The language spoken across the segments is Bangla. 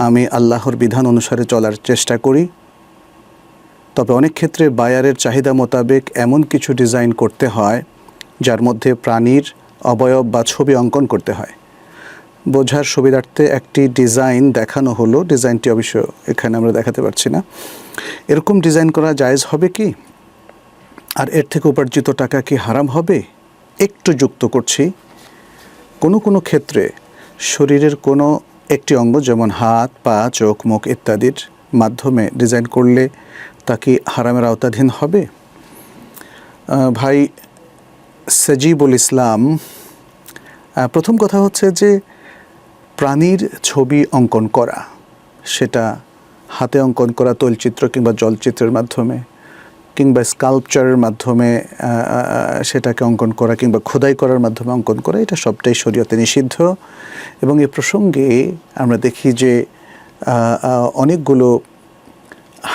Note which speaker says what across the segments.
Speaker 1: আমি আল্লাহর বিধান অনুসারে চলার চেষ্টা করি। তবে অনেক ক্ষেত্রে বায়ারের চাহিদা মোতাবেক এমন কিছু ডিজাইন করতে হয়, যার মধ্যে প্রাণীর অবয়ব বা ছবি অঙ্কন করতে হয়। বোঝার সুবিধার্থে একটি ডিজাইন দেখানো হলো। ডিজাইনটি অবশ্য এখানে আমরা দেখাতে পারছি না। এরকম ডিজাইন করা জায়েজ হবে কি? আর এর থেকে উপার্জিত টাকা কি হারাম হবে? একটু যুক্ত করছি। কোনো কোনো ক্ষেত্রে শরীরের কোনো একটি অঙ্গ যেমন হাত, পা, চোখ, মুখ ইত্যাদির মাধ্যমে ডিজাইন করলে তা কি হারামের আওতাধীন হবে? ভাই সজিবুল ইসলাম প্রথম কথা হচ্ছে যে প্রাণীর ছবি অঙ্কন করা, সেটা হাতে অঙ্কন করা, তৈলচিত্র কিংবা জলচিত্রের মাধ্যমে কিংবা স্কাল্পচারের মাধ্যমে সেটাকে অঙ্কন করা কিংবা খোদাই করার মাধ্যমে অঙ্কন করা, এটা সবটাই শরীয়তে নিষিদ্ধ। এবং এ প্রসঙ্গে আমরা দেখি যে অনেকগুলো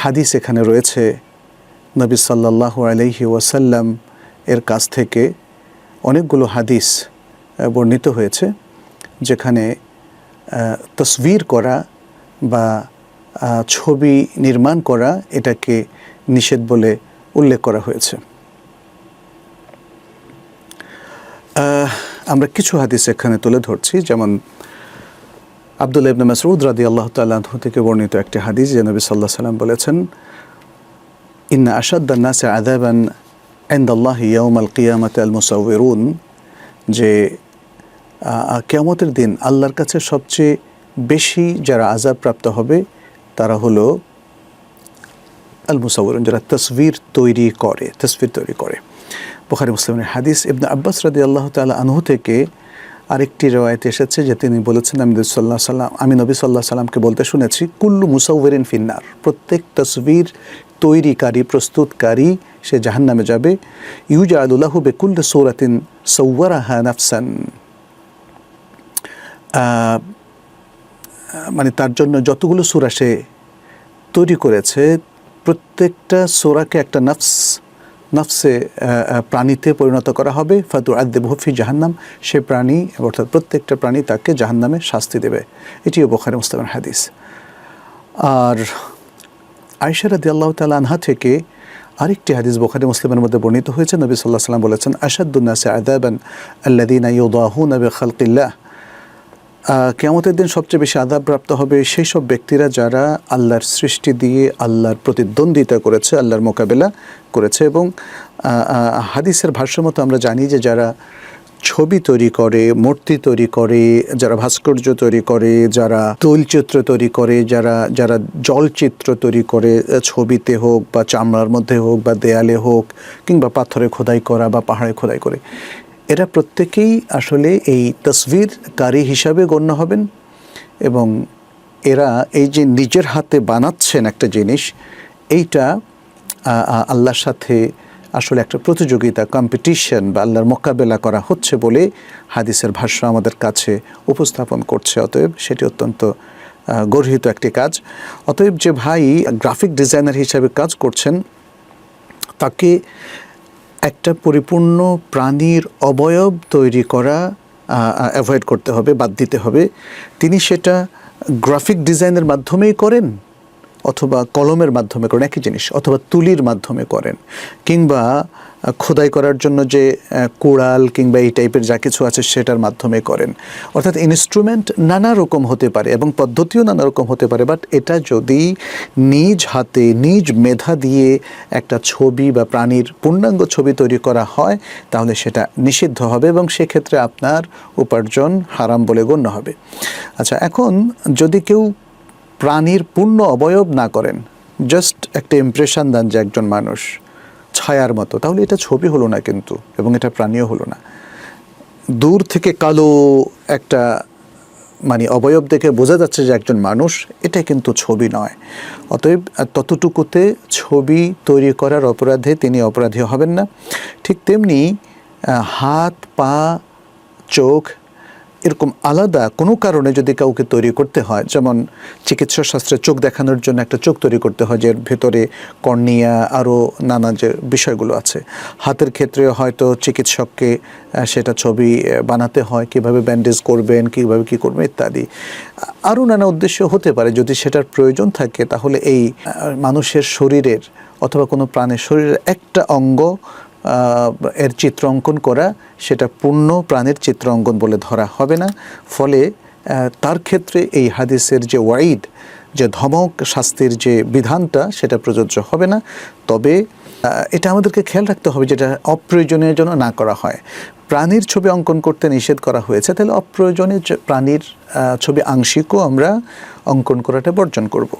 Speaker 1: হাদিস এখানে রয়েছে। নবী সাল্লাল্লাহু আলাইহি ওয়াসাল্লাম এর কাছ থেকে অনেকগুলো হাদিস বর্ণিত হয়েছে, যেখানে তসবির করা বা ছবি নির্মাণ করা এটাকে নিষেধ বলে উল্লেখ করা হয়েছে। আমরা কিছু হাদিস এখানে তুলে ধরছি, যেমন আবদুল্লাহ ইবনে মাসউদ রাদি আল্লাহ তাল্লাহ থেকে বর্ণিত একটি হাদিস যে নবী সাল্লাহ সাল্লাম বলেছেন, ইন্না আসাদ্দান্নাসে আদাবান আন্দাল্লাহ ইয়াউম আল কিয়ামত আল মুসাউরুন যে কেয়ামতের দিন আল্লাহর কাছে সবচেয়ে বেশি যারা আজাব প্রাপ্ত হবে, তারা হলো আল মুসাউরুন যারা তসবির তৈরি করে তসবির তৈরি করে۔ বুখারি মুসলিমের হাদিস ইবনে আব্বাস রাদি আল্লাহ তাল্লাহ আনহু থেকে আরেকটি রেওয়ায়তে এসেছে যে তিনি বলেছেন আমি সাল্লাহ সাল্লাম আমি নবী সাল্লাহ সাল্লামকে বলতে শুনেছি কুল্লু মুসাউরিন ফিন্নার প্রত্যেক তসবির তৈরিকারী প্রস্তুতকারী সে জাহান নামে যাবে। ইউজা আদুল্লাহ বেকুল্ল সৌরাতিন সৌয়ারাহা নাফসান। আহ, মানে তার জন্য যতগুলো সুরা সে তৈরি করেছে প্রত্যেকটা সোরাকে একটা নফস, নফসে প্রাণীতে পরিণত করা হবে। ফাতু আদ্দে বহফি জাহান্নাম। সে প্রাণী, অর্থাৎ প্রত্যেকটা প্রাণী তাকে জাহান্নামে শাস্তি দেবে। এটিও বোখারে মুস্তামের হাদিস। আর আয়সা রাদি আল্লাহ আনহা থেকে আরেকটি হাদিস বোখারি মুসলিমের মধ্যে বর্ণিত হয়েছে। নবী সাল্লাহ সাল্লাম বলেছেন আসাদুন্নাসে আদাবান আল্লাদিনা ইউদাহু নবে খালকিল্লাহ কেমতের দিন সবচেয়ে বেশি আদাবপ্রাপ্ত হবে সেই সব ব্যক্তিরা যারা আল্লাহর সৃষ্টি দিয়ে আল্লাহর প্রতিদ্বন্দ্বিতা করেছে, আল্লাহর মোকাবেলা করেছে এবং হাদিসের ভাষ্যমতো আমরা জানি যে যারা ছবি তৈরি করে, মূর্তি তৈরি করে, যারা ভাস্কর্য তৈরি করে, যারা তৈলচিত্র তৈরি করে, যারা যারা জলচিত্র তৈরি করে ছবিতে হোক বা চামড়ার মধ্যে হোক বা দেয়ালে হোক কিংবা পাথরে খোদাই করা বা পাহাড়ে খোদাই করে এরা প্রত্যেকেই আসলে এই তসবির কারি হিসাবে গণ্য হবেন এবং এরা এই যে নিজের হাতে বানাচ্ছেন একটা জিনিস, এইটা আল্লাহর সাথে আসলে একটা প্রতিযোগিতা কম্পিটিশন বা আল্লাহর মোকাবেলা করা হচ্ছে বলে হাদিসের ভাষ্য আমাদের কাছে উপস্থাপন করছে। অতএব সেটি অত্যন্ত গর্হিত একটি কাজ। অতএব যে ভাই গ্রাফিক ডিজাইনার হিসাবে কাজ করছেন, তাকে একটা পরিপূর্ণ প্রাণীর অবয়ব তৈরি করা অ্যাভয়েড করতে হবে, বাদ দিতে হবে। তিনি সেটা গ্রাফিক ডিজাইনের মাধ্যমেই করেন। অথবা কলমের মাধ্যমে করেন, একই জিনিস, অথবা তুলির মাধ্যমে করেন। কিংবা খোদাই করার জন্য যে কোড়াল কিংবা এই টাইপের যা কিছু আছে সেটার মাধ্যমে করেন। অর্থাৎ ইনস্ট্রুমেন্ট নানা রকম হতে পারে এবং পদ্ধতিও নানা রকম হতে পারে বাট এটা যদি নিজ হাতে, নিজ মেধা দিয়ে একটা ছবি বা প্রাণীর পূর্ণাঙ্গ ছবি তৈরি করা হয়, তাহলে সেটা নিষিদ্ধ হবে এবং সেক্ষেত্রে আপনার উপার্জন হারাম বলে গণ্য হবে। আচ্ছা এখন যদি কেউ প্রাণীর পূর্ণ অবয়ব না করেন। জাস্ট একটা ইমপ্রেশন দেন যে একজন মানুষ ছায়ার মতো। তাহলে এটা ছবি হলো না কিন্তু, এবং এটা প্রাণীও হলো না। দূর থেকে কালো একটা মানে অবয়ব দেখে বোঝা যাচ্ছে যে একজন মানুষ, এটা কিন্তু ছবি নয়। অতএব ততটুকুতে ছবি তৈরি করার অপরাধে তিনি অপরাধী হবেন না। ঠিক তেমনি হাত, পা, চোখ এরকম আলাদা কোনো কারণে যদি কাউকে তৈরি করতে হয়, যেমন চিকিৎসা শাস্ত্রে চোখ দেখানোর জন্য একটা চোখ তৈরি করতে হয়, যে ভেতরে কর্নিয়া আরও নানা যে বিষয়গুলো আছে। হাতের ক্ষেত্রে হয়তো চিকিৎসককে সেটা ছবি বানাতে হয়, কীভাবে ব্যান্ডেজ করবেন, কীভাবে কি করবেন ইত্যাদি। আরও নানা উদ্দেশ্য হতে পারে, যদি সেটার প্রয়োজন থাকে, তাহলে এই মানুষের শরীরের অথবা কোনো প্রাণের শরীরের একটা অঙ্গ এর চিত্র অঙ্কন করা, সেটা পূর্ণ প্রাণের চিত্র অঙ্কন বলে ধরা হবে না। ফলে তার ক্ষেত্রে এই হাদিসের যে ওয়াইড যে ধমক শাস্তির যে বিধানটা, সেটা প্রযোজ্য হবে না। তবে এটা আমাদেরকে খেয়াল রাখতে হবে যেটা অপ্রয়োজনীয় যেন না করা হয়। প্রাণীর ছবি অঙ্কন করতে নিষেধ করা হয়েছে, তাহলে অপ্রয়োজনীয় প্রাণীর ছবি আংশিকও আমরা অঙ্কন করাটা বর্জন করব।